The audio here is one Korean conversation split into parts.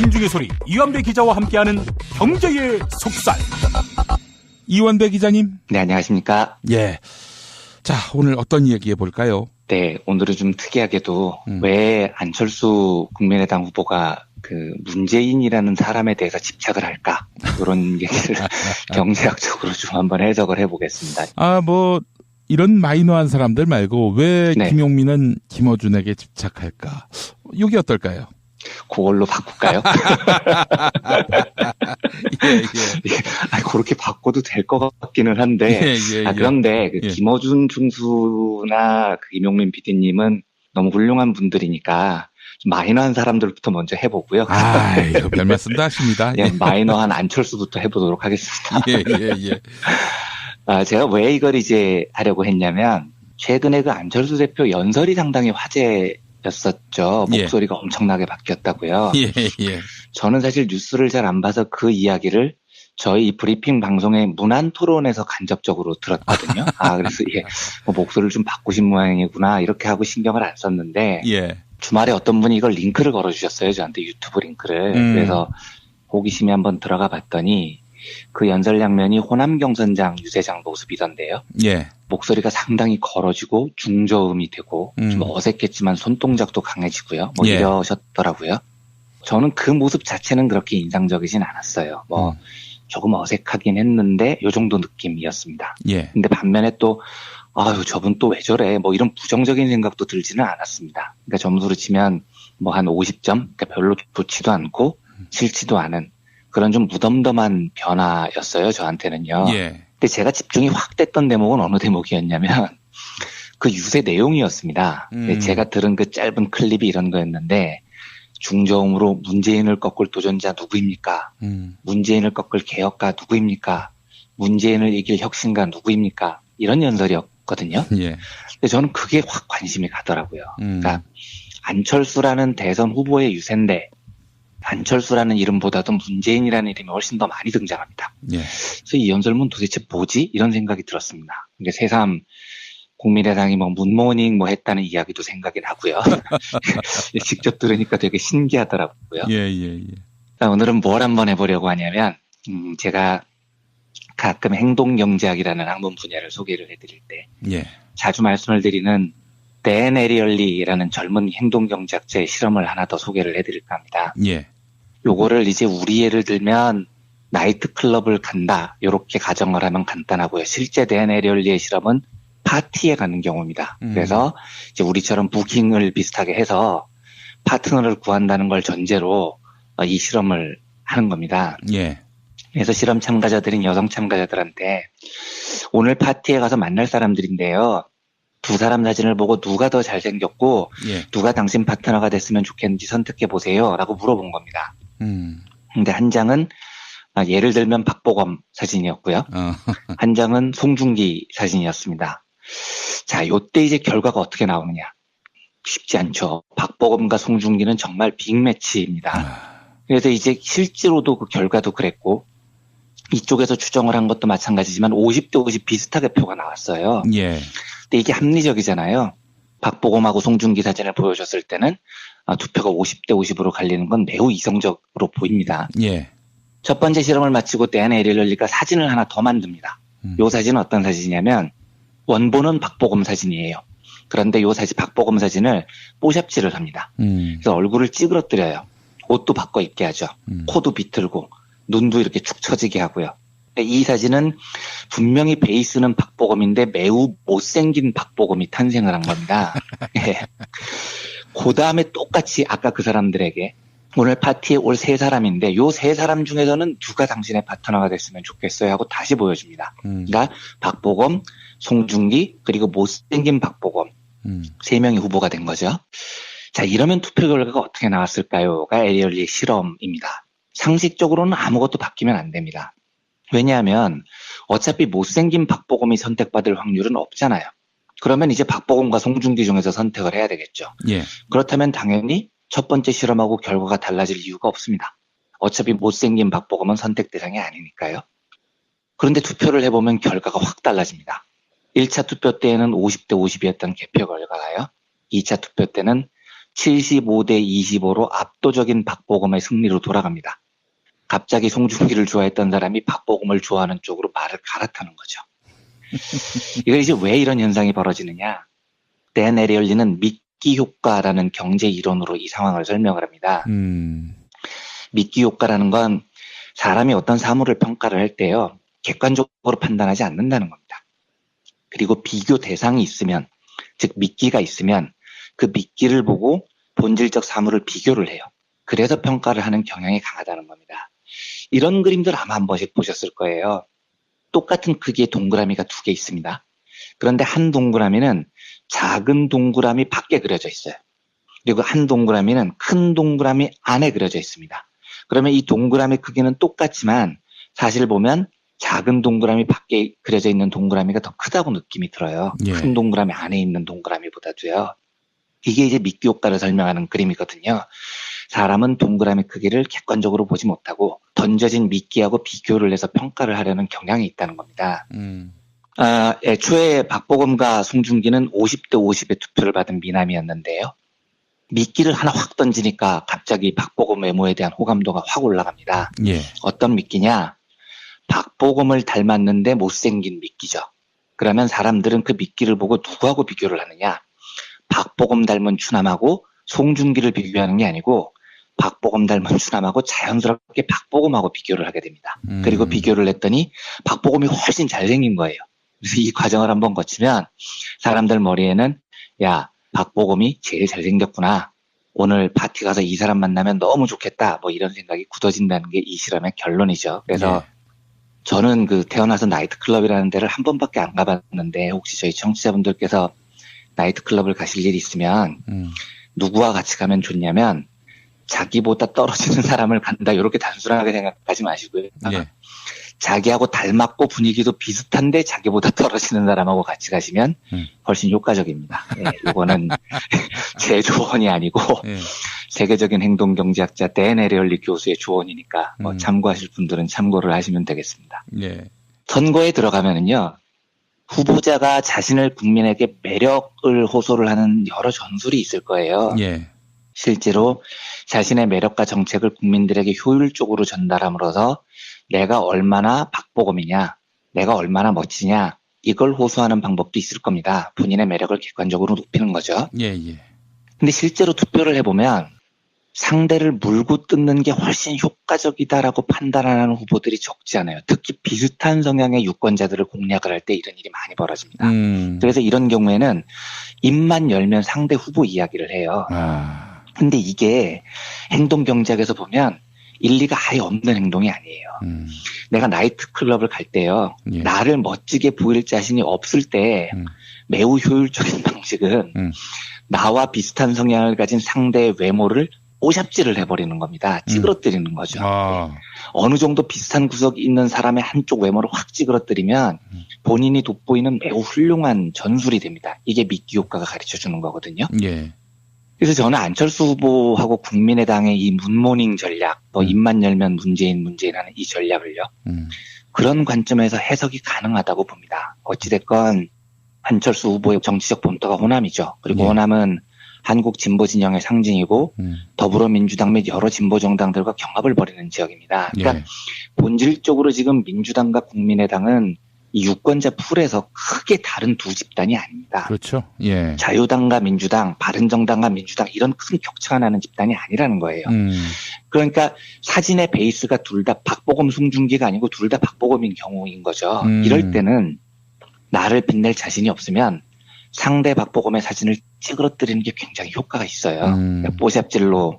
민중의 소리 이완배 기자와 함께하는 경제의 속살. 이원배 기자님. 네, 안녕하십니까. 예. 자, 오늘 어떤 이야기 해볼까요? 네, 오늘은 좀 특이하게도 음. 왜 안철수 국민의당 후보가 그 문재인이라는 사람에 대해서 집착을 할까? 이런 얘기를 경제학적으로 좀 한번 해석을 해보겠습니다. 아, 뭐, 이런 마이너한 사람들 말고 왜 네. 김용민은 김어준에게 집착할까? 이게 어떨까요? 그걸로 바꿀까요? 예, 예. 아, 그렇게 바꿔도 될 것 같기는 한데. 예, 예, 아, 예. 그런데 그 예. 김어준 중수나 그 이명민 PD님은 너무 훌륭한 분들이니까 좀 마이너한 사람들부터 먼저 해보고요. 아, 이거 별 말씀 다 하십니다. 예, 마이너한 안철수부터 해보도록 하겠습니다. 예, 예, 예. 아, 제가 왜 이걸 이제 하려고 했냐면, 최근에 그 안철수 대표 연설이 상당히 화제 였었죠. 예. 목소리가 엄청나게 바뀌었다고요. 예, 예. 저는 사실 뉴스를 잘 안 봐서 그 이야기를 저희 이 브리핑 방송의 문안 토론에서 간접적으로 들었거든요. 아, 그래서 예, 뭐 목소리를 좀 바꾸신 모양이구나, 이렇게 하고 신경을 안 썼는데, 예. 주말에 어떤 분이 이걸 링크를 걸어주셨어요. 저한테 유튜브 링크를. 음. 그래서 호기심에 한번 들어가 봤더니 그 연설 장면이 호남 경선장 유세장 모습이던데요. 예. 목소리가 상당히 걸어지고 중저음이 되고 음. 좀 어색했지만 손동작도 강해지고요. 뭐 예. 이러셨더라고요. 저는 그 모습 자체는 그렇게 인상적이진 않았어요. 뭐 음. 조금 어색하긴 했는데 요 정도 느낌이었습니다. 예. 근데 반면에 또 아유 저분 또 왜 저래 뭐 이런 부정적인 생각도 들지는 않았습니다. 그러니까 점수로 치면 뭐 한 50점 그러니까 별로 좋지도 않고 싫지도 않은 그런 좀 무덤덤한 변화였어요 저한테는요. 예. 근데 제가 집중이 확 됐던 대목은 어느 대목이었냐면 그 유세 내용이었습니다. 음. 제가 들은 그 짧은 클립이 이런 거였는데 중저음으로 문재인을 꺾을 도전자 누구입니까? 음. 문재인을 꺾을 개혁가 누구입니까? 문재인을 이길 혁신가 누구입니까? 이런 연설이었거든요. 예. 근데 저는 그게 확 관심이 가더라고요. 음. 그러니까 안철수라는 대선 후보의 유세인데 안철수라는 이름보다도 문재인이라는 이름이 훨씬 더 많이 등장합니다. 예. 그래서 이 연설문 도대체 뭐지? 이런 생각이 들었습니다. 그러니까 새삼 국민의당이 뭐 문모닝 뭐 했다는 이야기도 생각이 나고요. 직접 들으니까 되게 신기하더라고요. 예, 예, 예. 자, 오늘은 뭘 한번 해보려고 하냐면, 음, 제가 가끔 행동경제학이라는 학문 분야를 소개를 해드릴 때 예. 자주 말씀을 드리는 댄 에리얼리라는 젊은 행동경제학자의 실험을 하나 더 소개를 해드릴까 합니다. 예. 요거를 이제 우리 예를 들면 나이트클럽을 간다 이렇게 가정을 하면 간단하고요. 실제 댄 에리얼리의 실험은 파티에 가는 경우입니다. 음. 그래서 이제 우리처럼 부킹을 비슷하게 해서 파트너를 구한다는 걸 전제로 어, 이 실험을 하는 겁니다. 예. 그래서 실험 참가자들인 여성 참가자들한테 오늘 파티에 가서 만날 사람들인데요. 두 사람 사진을 보고 누가 더 잘생겼고 예. 누가 당신 파트너가 됐으면 좋겠는지 선택해 보세요. 라고 물어본 겁니다. 음. 근데 한 장은 아, 예를 들면 박보검 사진이었고요. 어. 한 장은 송중기 사진이었습니다. 자, 요때 이제 결과가 어떻게 나오느냐. 쉽지 않죠. 박보검과 송중기는 정말 빅매치입니다. 아, 그래서 이제 실제로도 그 결과도 그랬고 이쪽에서 추정을 한 것도 마찬가지지만 50대 50 비슷하게 표가 나왔어요. 예. 근데 이게 합리적이잖아요. 박보검하고 송중기 사진을 보여줬을 때는 아, 투표가 50대 50으로 갈리는 건 매우 이성적으로 보입니다. 예. 첫 번째 실험을 마치고 댄 에리럴리가 사진을 하나 더 만듭니다. 음. 요 사진은 어떤 사진이냐면 원본은 박보검 사진이에요. 그런데 요 사진 박보검 사진을 뽀샵질을 합니다. 음. 그래서 얼굴을 찌그러뜨려요. 옷도 바꿔 입게 하죠. 음. 코도 비틀고 눈도 이렇게 축 처지게 하고요. 이 사진은 분명히 베이스는 박보검인데 매우 못생긴 박보검이 탄생을 한 겁니다. 예. 그 다음에 똑같이 아까 그 사람들에게 오늘 파티에 올 세 사람인데 요 세 사람 중에서는 누가 당신의 파트너가 됐으면 좋겠어요 하고 다시 보여줍니다. 음. 그러니까 박보검, 송중기 그리고 못생긴 박보검 음. 세 명이 후보가 된 거죠. 자, 이러면 투표 결과가 어떻게 나왔을까요?가 에리얼리의 실험입니다. 상식적으로는 아무것도 바뀌면 안 됩니다. 왜냐하면 어차피 못생긴 박보검이 선택받을 확률은 없잖아요. 그러면 이제 박보검과 송중기 중에서 선택을 해야 되겠죠. 예. 그렇다면 당연히 첫 번째 실험하고 결과가 달라질 이유가 없습니다. 어차피 못생긴 박보검은 선택 대상이 아니니까요. 그런데 투표를 해보면 결과가 확 달라집니다. 1차 투표 때에는 50대 50이었던 개표 결과가요. 2차 투표 때는 75대 25로 압도적인 박보검의 승리로 돌아갑니다. 갑자기 송중기를 좋아했던 사람이 박보검을 좋아하는 쪽으로 말을 갈아타는 거죠. 이거 이제 왜 이런 현상이 벌어지느냐? 댄 에리얼리는 미끼 효과라는 경제 이론으로 이 상황을 설명을 합니다. 음. 미끼 효과라는 건 사람이 어떤 사물을 평가를 할 때요, 객관적으로 판단하지 않는다는 겁니다. 그리고 비교 대상이 있으면, 즉 미끼가 있으면 그 미끼를 보고 본질적 사물을 비교를 해요. 그래서 평가를 하는 경향이 강하다는 겁니다. 이런 그림들 아마 한 번씩 보셨을 거예요. 똑같은 크기의 동그라미가 두 개 있습니다. 그런데 한 동그라미는 작은 동그라미 밖에 그려져 있어요. 그리고 한 동그라미는 큰 동그라미 안에 그려져 있습니다. 그러면 이 동그라미 크기는 똑같지만 사실 보면 작은 동그라미 밖에 그려져 있는 동그라미가 더 크다고 느낌이 들어요. 예. 큰 동그라미 안에 있는 동그라미보다도요. 이게 이제 미끼 효과를 설명하는 그림이거든요. 사람은 동그라미 크기를 객관적으로 보지 못하고 던져진 미끼하고 비교를 해서 평가를 하려는 경향이 있다는 겁니다. 음. 아, 애초에 박보검과 송중기는 50대 50의 투표를 받은 미남이었는데요. 미끼를 하나 확 던지니까 갑자기 박보검 외모에 대한 호감도가 확 올라갑니다. 예. 어떤 미끼냐? 박보검을 닮았는데 못생긴 미끼죠. 그러면 사람들은 그 미끼를 보고 누구하고 비교를 하느냐? 박보검 닮은 추남하고 송중기를 비교하는 게 아니고 박보검 닮은 추남하고 자연스럽게 박보검하고 비교를 하게 됩니다. 음. 그리고 비교를 했더니 박보검이 훨씬 잘생긴 거예요. 그래서 이 과정을 한번 거치면 사람들 머리에는 야 박보검이 제일 잘생겼구나. 오늘 파티 가서 이 사람 만나면 너무 좋겠다. 뭐 이런 생각이 굳어진다는 게 이 실험의 결론이죠. 그래서 예. 저는 그 태어나서 나이트클럽이라는 데를 한 번밖에 안 가봤는데 혹시 저희 청취자분들께서 나이트클럽을 가실 일이 있으면 음. 누구와 같이 가면 좋냐면 자기보다 떨어지는 사람을 간다 이렇게 단순하게 생각하지 마시고요. 예. 자기하고 닮았고 분위기도 비슷한데 자기보다 떨어지는 사람하고 같이 가시면 음. 훨씬 효과적입니다. 예, 이거는 제 조언이 아니고 예. 세계적인 행동 경제학자 댄 에리얼리 교수의 조언이니까 뭐 음. 참고하실 분들은 참고를 하시면 되겠습니다. 예. 선거에 들어가면은요 후보자가 자신을 국민에게 매력을 호소를 하는 여러 전술이 있을 거예요. 예. 실제로 자신의 매력과 정책을 국민들에게 효율적으로 전달함으로써 내가 얼마나 박보검이냐, 내가 얼마나 멋지냐, 이걸 호소하는 방법도 있을 겁니다. 본인의 매력을 객관적으로 높이는 거죠. 예. 예. 근데 실제로 투표를 해보면 상대를 물고 뜯는 게 훨씬 효과적이다라고 판단하는 후보들이 적지 않아요. 특히 비슷한 성향의 유권자들을 공략을 할 때 이런 일이 많이 벌어집니다. 음. 그래서 이런 경우에는 입만 열면 상대 후보 이야기를 해요. 아. 근데 이게 행동 경제학에서 보면 일리가 아예 없는 행동이 아니에요. 음. 내가 나이트 클럽을 갈 때요. 예. 나를 멋지게 보일 자신이 없을 때 음. 매우 효율적인 방식은 음. 나와 비슷한 성향을 가진 상대의 외모를 오샵질을 해버리는 겁니다. 찌그러뜨리는 거죠. 음. 아. 어느 정도 비슷한 구석이 있는 사람의 한쪽 외모를 확 찌그러뜨리면 음. 본인이 돋보이는 매우 훌륭한 전술이 됩니다. 이게 미끼 효과가 가르쳐 주는 거거든요. 예. 그래서 저는 안철수 후보하고 국민의당의 이 문모닝 전략, 뭐 음. 입만 열면 문재인 문재인하는 이 전략을요. 음. 그런 관점에서 해석이 가능하다고 봅니다. 어찌됐건 안철수 후보의 정치적 본토가 호남이죠. 그리고 예. 호남은 한국 진보 진영의 상징이고 음. 더불어민주당 및 여러 진보 정당들과 경합을 벌이는 지역입니다. 그러니까 예. 본질적으로 지금 민주당과 국민의당은 이 유권자 풀에서 크게 다른 두 집단이 아닙니다. 그렇죠. 예. 자유당과 민주당, 바른정당과 민주당 이런 큰 격차가 나는 집단이 아니라는 거예요. 음. 그러니까 사진의 베이스가 둘 다 박보검 송중기가 아니고 둘 다 박보검인 경우인 거죠. 음. 이럴 때는 나를 빛낼 자신이 없으면 상대 박보검의 사진을 찌그러뜨리는 게 굉장히 효과가 있어요. 음. 그러니까 뽀샵질로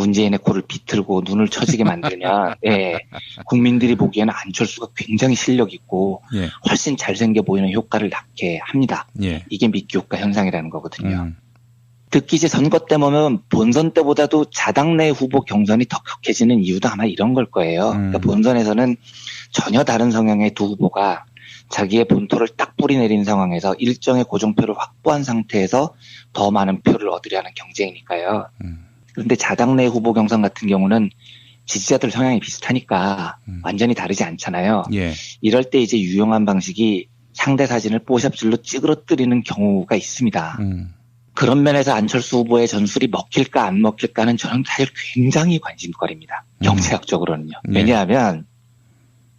문재인의 코를 비틀고 눈을 처지게 만들면 예, 국민들이 보기에는 안철수가 굉장히 실력 있고 예. 훨씬 잘생겨 보이는 효과를 낳게 합니다. 예. 이게 미끼 효과 현상이라는 거거든요. 음. 특히 이제 선거 때 보면 본선 때보다도 자당 내 후보 경선이 더 격해지는 이유도 아마 이런 걸 거예요. 음. 그러니까 본선에서는 전혀 다른 성향의 두 후보가 자기의 본토를 딱 뿌리내린 상황에서 일정의 고정표를 확보한 상태에서 더 많은 표를 얻으려는 경쟁이니까요. 음. 그런데 자당 내 후보 경선 같은 경우는 지지자들 성향이 비슷하니까 음. 완전히 다르지 않잖아요. 예. 이럴 때 이제 유용한 방식이 상대 사진을 뽀샵질로 찌그러뜨리는 경우가 있습니다. 음. 그런 면에서 안철수 후보의 전술이 먹힐까 안 먹힐까는 저는 사실 굉장히 관심거리입니다. 음. 경제학적으로는요. 네. 왜냐하면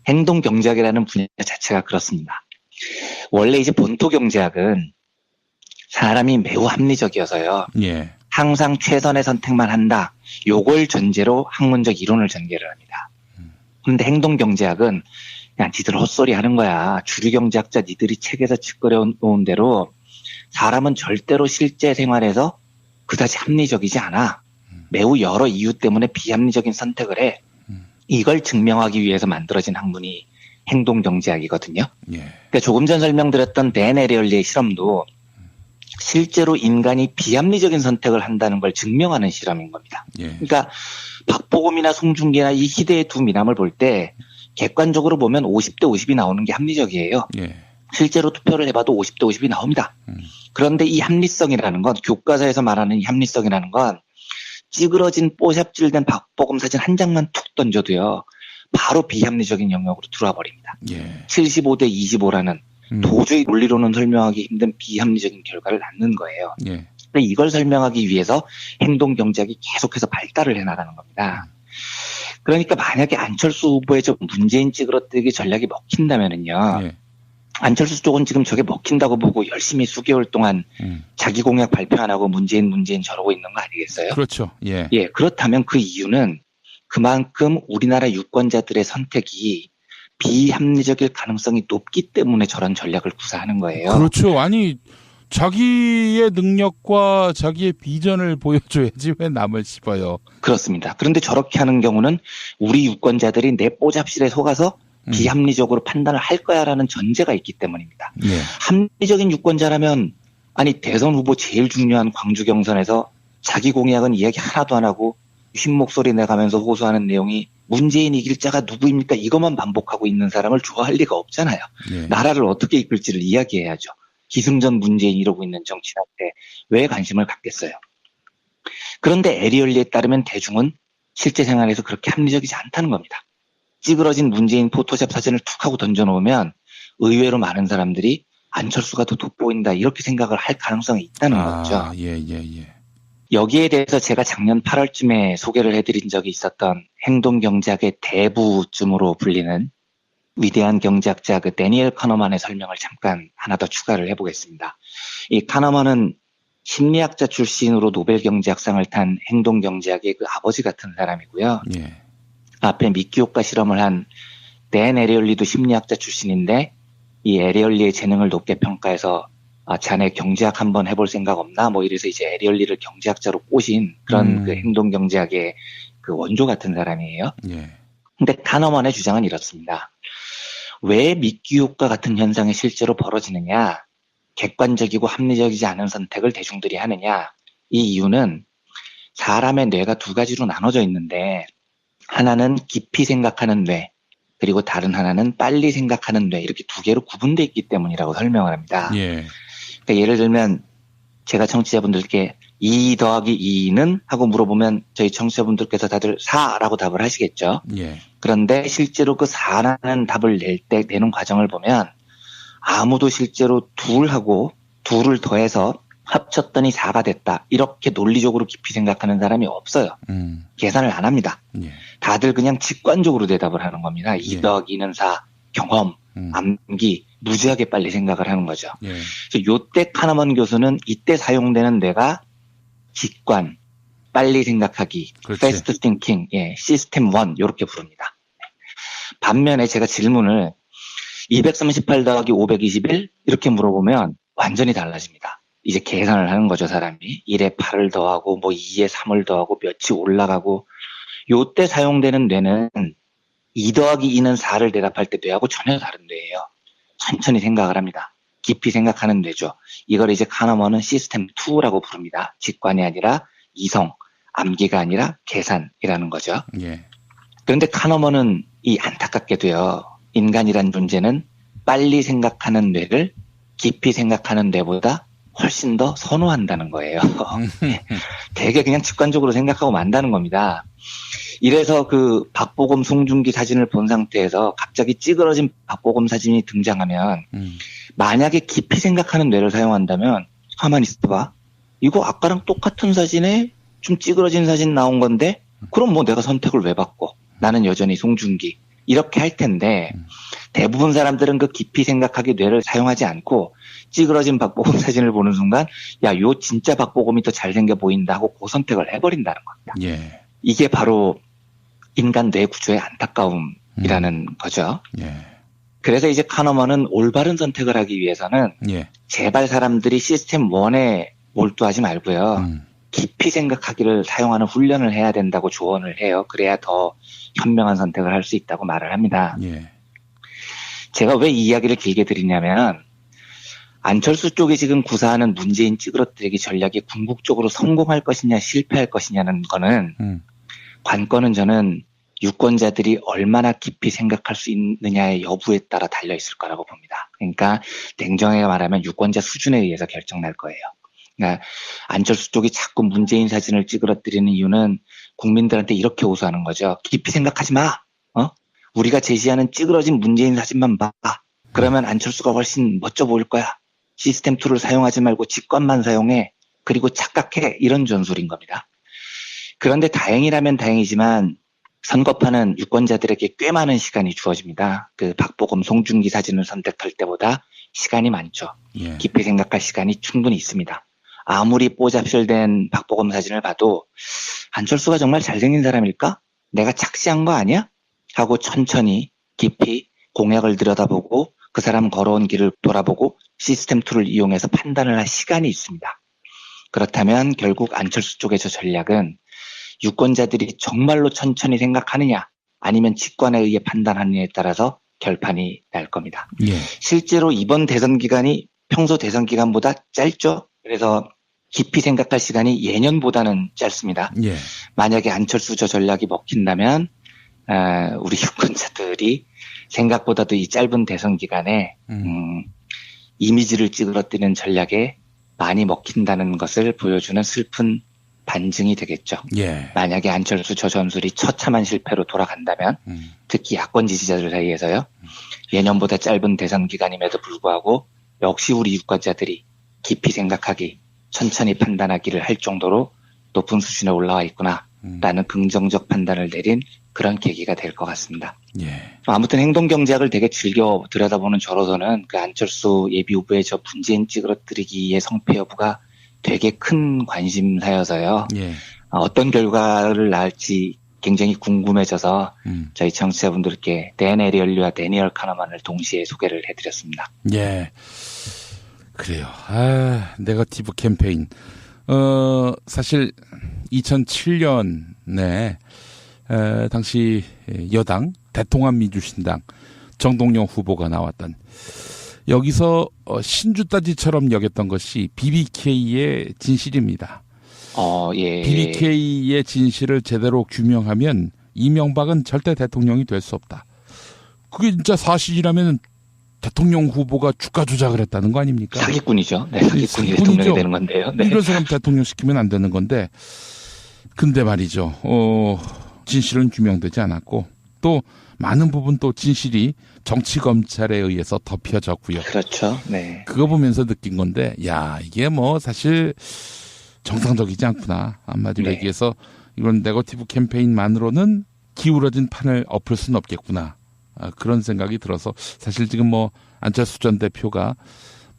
행동 경제학이라는 분야 자체가 그렇습니다. 원래 이제 본토 경제학은 사람이 매우 합리적이어서요. 예. 항상 최선의 선택만 한다. 요걸 전제로 학문적 이론을 전개를 합니다. 그런데 행동 경제학은 그냥 니들 헛소리 하는 거야. 주류 경제학자 니들이 책에서 짓거려 놓은 대로 사람은 절대로 실제 생활에서 그다지 합리적이지 않아. 매우 여러 이유 때문에 비합리적인 선택을 해. 이걸 증명하기 위해서 만들어진 학문이 행동 경제학이거든요. 예. 그러니까 조금 전 설명드렸던 댄 에리얼리의 실험도 실제로 인간이 비합리적인 선택을 한다는 걸 증명하는 실험인 겁니다. 예. 그러니까 박보검이나 송중기나 이 희대의 두 미남을 볼 때 객관적으로 보면 50대 50이 나오는 게 합리적이에요. 예. 실제로 투표를 해봐도 50대 50이 나옵니다. 음. 그런데 이 합리성이라는 건 교과서에서 말하는 이 합리성이라는 건 찌그러진 뽀샵질된 박보검 사진 한 장만 툭 던져도요. 바로 비합리적인 영역으로 들어와 버립니다. 예. 75대 25라는 음. 도저히 논리로는 설명하기 힘든 비합리적인 결과를 낳는 거예요. 예. 근데 이걸 설명하기 위해서 행동 경제학이 계속해서 발달을 해 나가는 겁니다. 그러니까 만약에 안철수 후보의 저 문재인 찌그러뜨기 전략이 먹힌다면은요. 예. 안철수 쪽은 지금 저게 먹힌다고 보고 열심히 수개월 동안 음. 자기 공약 발표 안 하고 문재인 문재인 저러고 있는 거 아니겠어요? 그렇죠. 예. 예, 그렇다면 그 이유는 그만큼 우리나라 유권자들의 선택이 비합리적일 가능성이 높기 때문에 저런 전략을 구사하는 거예요. 그렇죠. 아니 자기의 능력과 자기의 비전을 보여줘야지 왜 남을 씹어요. 그렇습니다. 그런데 저렇게 하는 경우는 우리 유권자들이 내 뽀잡실에 속아서 음. 비합리적으로 판단을 할 거야라는 전제가 있기 때문입니다. 예. 합리적인 유권자라면 아니 대선 후보 제일 중요한 광주 경선에서 자기 공약은 이야기 하나도 안 하고 쉰 목소리 내가면서 호소하는 내용이 문재인 이길 자가 누구입니까? 이것만 반복하고 있는 사람을 좋아할 리가 없잖아요. 예. 나라를 어떻게 이끌지를 이야기해야죠. 기승전 문재인 이러고 있는 정치한테 왜 관심을 갖겠어요? 그런데 에리얼리에 따르면 대중은 실제 생활에서 그렇게 합리적이지 않다는 겁니다. 찌그러진 문재인 포토샵 사진을 툭 하고 던져놓으면 의외로 많은 사람들이 안철수가 더 돋보인다 이렇게 생각을 할 가능성이 있다는 거죠. 아, 예, 예, 예. 여기에 대해서 제가 작년 8월쯤에 소개를 해드린 적이 있었던 행동 경제학의 대부쯤으로 불리는 위대한 경제학자 그 데니엘 카너만의 설명을 잠깐 하나 더 추가를 해보겠습니다. 이 카너만은 심리학자 출신으로 노벨 경제학상을 탄 행동 경제학의 그 아버지 같은 사람이고요. 예. 앞에 미끼 효과 실험을 한 댄 에리얼리도 심리학자 출신인데 이 에리얼리의 재능을 높게 평가해서 아, 자네 경제학 한번 해볼 생각 없나? 뭐 이래서 이제 에리얼리를 경제학자로 꼬신 그런 음. 그 행동 경제학의 그 원조 같은 사람이에요. 예. 근데 카너먼의 주장은 이렇습니다. 왜 미끼 효과 같은 현상이 실제로 벌어지느냐? 객관적이고 합리적이지 않은 선택을 대중들이 하느냐? 이 이유는 사람의 뇌가 두 가지로 나눠져 있는데 하나는 깊이 생각하는 뇌, 그리고 다른 하나는 빨리 생각하는 뇌 이렇게 두 개로 구분되어 있기 때문이라고 설명을 합니다. 예. 그러니까 예를 들면 제가 청취자분들께 2 더하기 2는 하고 물어보면 저희 청취자분들께서 다들 4라고 답을 하시겠죠. 예. 그런데 실제로 그 4라는 답을 낼때 내는 과정을 보면 아무도 실제로 둘하고 둘을 더해서 합쳤더니 4가 됐다. 이렇게 논리적으로 깊이 생각하는 사람이 없어요. 음. 계산을 안 합니다. 예. 다들 그냥 직관적으로 대답을 하는 겁니다. 2 예. 더하기 2는 4, 경험, 음. 암기, 무지하게 빨리 생각을 하는 거죠. 예. 그래서 요때 카나먼 교수는 이때 사용되는 뇌가 직관, 빨리 생각하기, 그렇지. fast thinking, 예, 시스템 1 이렇게 부릅니다. 반면에 제가 질문을 238 더하기 521 이렇게 물어보면 완전히 달라집니다. 이제 계산을 하는 거죠, 사람이. 1에 8을 더하고 뭐 2에 3을 더하고 몇이 올라가고 요때 사용되는 뇌는 2 더하기 2는 4를 대답할 때 뇌하고 전혀 다른 뇌예요. 천천히 생각을 합니다. 깊이 생각하는 뇌죠. 이걸 이제 카너먼은 시스템 2라고 부릅니다. 직관이 아니라 이성, 암기가 아니라 계산이라는 거죠. 예. 그런데 카너먼은 이 안타깝게도요. 인간이란 존재는 빨리 생각하는 뇌를 깊이 생각하는 뇌보다 훨씬 더 선호한다는 거예요. 되게 그냥 직관적으로 생각하고 만다는 겁니다. 이래서 그 박보검 송중기 사진을 본 상태에서 갑자기 찌그러진 박보검 사진이 등장하면 음. 만약에 깊이 생각하는 뇌를 사용한다면 가만히 있어봐. 이거 아까랑 똑같은 사진에 좀 찌그러진 사진 나온 건데 그럼 뭐 내가 선택을 왜 바꿔? 나는 여전히 송중기. 이렇게 할 텐데 음. 대부분 사람들은 그 깊이 생각하기 뇌를 사용하지 않고 찌그러진 박보검 사진을 보는 순간 야, 요 진짜 박보검이 더 잘생겨 보인다 하고 그 선택을 해버린다는 겁니다. 예. 이게 바로 인간 뇌 구조의 안타까움이라는 거죠. 예. 그래서 이제 카너먼은 올바른 선택을 하기 위해서는 예. 제발 사람들이 시스템 1에 몰두하지 말고요. 음. 깊이 생각하기를 사용하는 훈련을 해야 된다고 조언을 해요. 그래야 더 현명한 선택을 할 수 있다고 말을 합니다. 예. 제가 왜 이 이야기를 길게 드리냐면 안철수 쪽이 지금 구사하는 문재인 찌그러뜨리기 전략이 궁극적으로 성공할 것이냐 실패할 것이냐는 거는 음. 관건은 저는 유권자들이 얼마나 깊이 생각할 수 있느냐의 여부에 따라 달려 있을 거라고 봅니다. 그러니까 냉정하게 말하면 유권자 수준에 의해서 결정날 거예요. 그러니까 안철수 쪽이 자꾸 문재인 사진을 찌그러뜨리는 이유는 국민들한테 이렇게 호소하는 거죠. 깊이 생각하지 마. 어? 우리가 제시하는 찌그러진 문재인 사진만 봐. 그러면 안철수가 훨씬 멋져 보일 거야. 시스템 툴을 사용하지 말고 직관만 사용해. 그리고 착각해. 이런 전술인 겁니다. 그런데 다행이라면 다행이지만 선거판은 유권자들에게 꽤 많은 시간이 주어집니다. 그 박보검 송중기 사진을 선택할 때보다 시간이 많죠. 예. 깊이 생각할 시간이 충분히 있습니다. 아무리 뽀잡실된 박보검 사진을 봐도 안철수가 정말 잘생긴 사람일까? 내가 착시한 거 아니야? 하고 천천히 깊이 공약을 들여다보고 그 사람 걸어온 길을 돌아보고 시스템 툴을 이용해서 판단을 할 시간이 있습니다. 그렇다면 결국 안철수 쪽의 저 전략은 유권자들이 정말로 천천히 생각하느냐 아니면 직관에 의해 판단하느냐에 따라서 결판이 날 겁니다. 예. 실제로 이번 대선 기간이 평소 대선 기간보다 짧죠. 그래서 깊이 생각할 시간이 예년보다는 짧습니다. 예. 만약에 안철수 저 전략이 먹힌다면 아, 우리 유권자들이 생각보다도 이 짧은 대선 기간에 음. 음, 이미지를 찌그러뜨리는 전략에 많이 먹힌다는 것을 보여주는 슬픈 반증이 되겠죠. 예. 만약에 안철수 저 전술이 처참한 실패로 돌아간다면 음. 특히 야권 지지자들 사이에서요. 예년보다 짧은 대선 기간임에도 불구하고 역시 우리 유권자들이 깊이 생각하기, 천천히 판단하기를 할 정도로 높은 수준에 올라와 있구나. 음. 라는 긍정적 판단을 내린 그런 계기가 될 것 같습니다. 예. 아무튼 행동 경제학을 되게 즐겨 들여다보는 저로서는 그 안철수 예비 후보의 저 문재인 찌그러뜨리기의 성패 여부가 되게 큰 관심사여서요. 예. 어, 어떤 결과를 낳을지 굉장히 궁금해져서 음. 저희 청취자분들께 댄 에리얼리와 데니얼 카너만을 동시에 소개를 해드렸습니다. 예. 그래요. 아, 네거티브 캠페인. 어, 사실 2007년에 에, 당시 여당 대통합 민주신당 정동영 후보가 나왔던 여기서 어, 신주따지처럼 여겼던 것이 BBK의 진실입니다. 어, 예. BBK의 진실을 제대로 규명하면 이명박은 절대 대통령이 될 수 없다. 그게 진짜 사실이라면 대통령 후보가 주가 조작을 했다는 거 아닙니까? 사기꾼이죠. 네, 사기꾼이 사기꾼이죠. 대통령이 되는 건데요. 네. 이런 사람 대통령 시키면 안 되는 건데, 근데 말이죠. 어, 진실은 규명되지 않았고, 또 많은 부분 또 진실이 정치 검찰에 의해서 덮여졌고요. 그렇죠. 네. 그거 보면서 느낀 건데, 야 이게 뭐 사실 정상적이지 않구나. 한마디로 네. 얘기해서 이런 네거티브 캠페인만으로는 기울어진 판을 엎을 수는 없겠구나. 아, 그런 생각이 들어서 사실 지금 뭐 안철수 전 대표가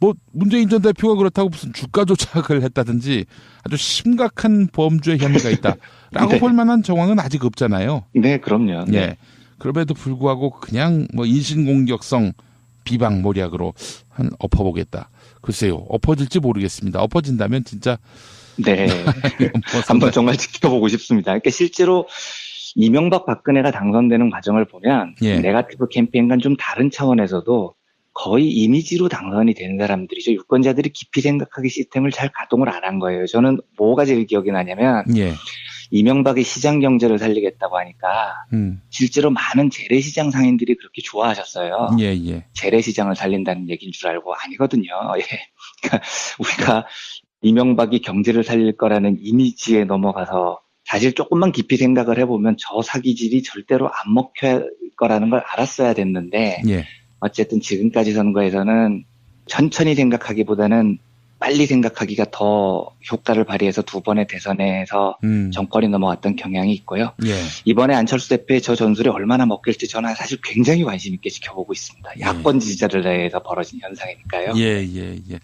뭐 문재인 전 대표가 그렇다고 무슨 주가 조작을 했다든지 아주 심각한 범죄 혐의가 있다라고 네. 볼 만한 정황은 아직 없잖아요. 네, 그럼요. 네. 예. 그럼에도 불구하고 그냥 뭐 인신공격성 비방 모략으로 한 엎어보겠다. 글쎄요, 엎어질지 모르겠습니다. 엎어진다면 진짜 네. 뭐 한번 정말 지켜보고 싶습니다. 그러니까 실제로 이명박 박근혜가 당선되는 과정을 보면 예. 네가티브 캠페인과는 좀 다른 차원에서도 거의 이미지로 당선이 되는 사람들이죠. 유권자들이 깊이 생각하기 시스템을 잘 가동을 안 한 거예요. 저는 뭐가 제일 기억이 나냐면 예, 이명박이 시장 경제를 살리겠다고 하니까 음, 실제로 많은 재래시장 상인들이 그렇게 좋아하셨어요. 예, 예, 재래시장을 살린다는 얘기인 줄 알고 아니거든요. 예. 그러니까 우리가 이명박이 경제를 살릴 거라는 이미지에 넘어가서 사실 조금만 깊이 생각을 해보면 저 사기질이 절대로 안 먹힐 거라는 걸 알았어야 됐는데 예, 어쨌든 지금까지 선거에서는 천천히 생각하기보다는 빨리 생각하기가 더 효과를 발휘해서 두 번의 대선에서 음. 정권이 넘어왔던 경향이 있고요. 예. 이번에 안철수 대표의 저 전술이 얼마나 먹힐지 저는 사실 굉장히 관심 있게 지켜보고 있습니다. 야권 지지자들 내에서 벌어진 현상이니까요. 예, 예, 예.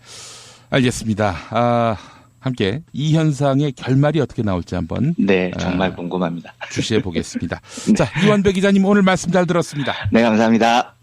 알겠습니다. 아, 함께 이 현상의 결말이 어떻게 나올지 한번 네, 정말 아. 궁금합니다. 주시해 보겠습니다. 자, 이완배 기자님 오늘 말씀 잘 들었습니다. 네, 감사합니다.